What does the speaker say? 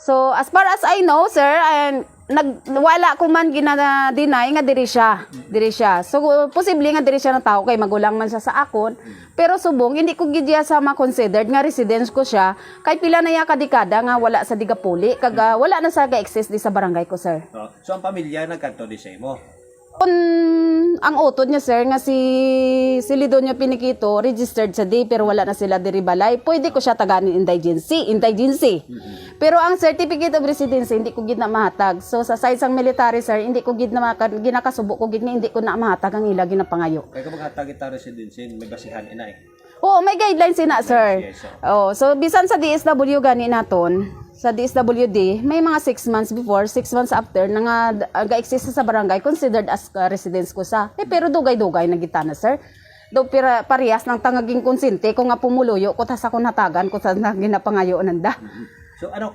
So as far as I know, sir, and nag wala ko man gina-deny nga diri siya. Diri siya. So posible nga diri siya ng tao kay magulang man siya sa akon. Pero subong hindi ko gid siya sa ma-considered nga residence ko siya kay pila na ya ka dekada nga wala sa digapuli kag wala na sa ga-exist di sa barangay ko, sir. Oh, so ang pamilya nagkanto di sa imo. Kung ang utod niya sir nga si si Lidonio Pinikito registered sa D pero wala na sila diri balay pwede ko siya taganin indigency indigency pero ang certificate of residency hindi ko gid na mahatag so sa side sang military sir hindi ko gid na ginakasubo ko gid nga hindi ko na mahatag ang ila ginapangayo Kaya kapag hatag kita residency, may basihan ina eh. Oo, may guidelines sina, sir. Yes, sir. Oh, so bisan sa DSW gani naton, sa DSWD, may mga 6 months before, 6 months after na nga uh, ga-exist sa barangay considered as uh, residence ko sa. Eh pero dugay-dugay na gitana, sir. Do pira parehas ng tangaging konsente ko nga pumuluyo ko ta sa kunhatagan ko sa ginapangayo nanda. So ano